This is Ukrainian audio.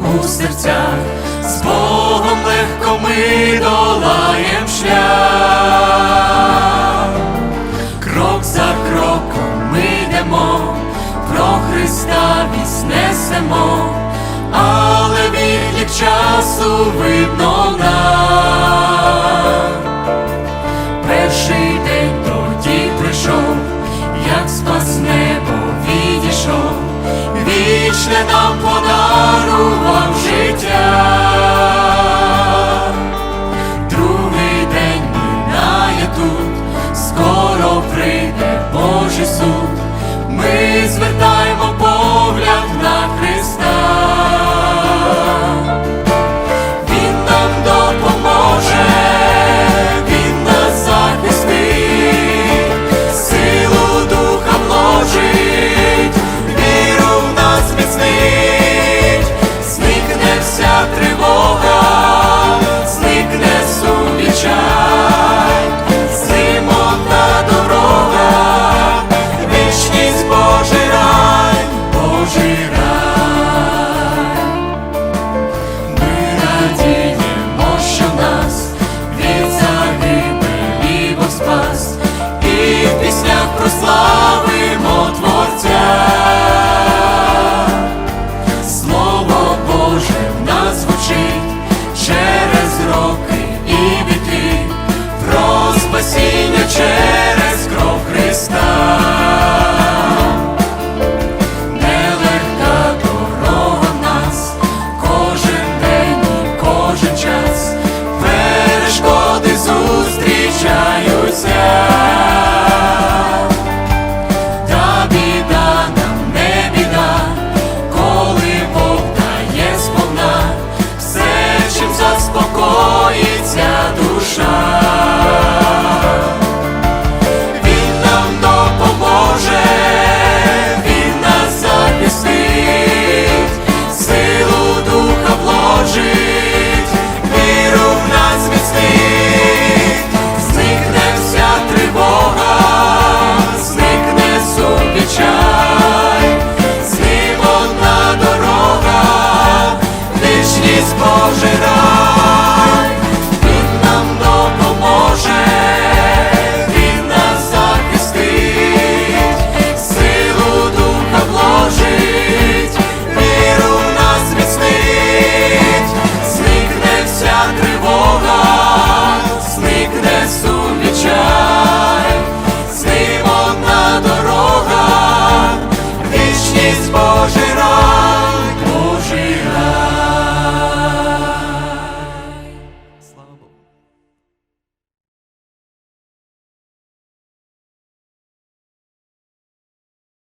у серцях, з Богом легко ми долаєм шлях, крок за кроком ми йдемо, про Христа віснесемо, але відлік часу видно нам. Перший день тоді прийшов, як спасне вічне нам подарував життя. щоб заспокоїти.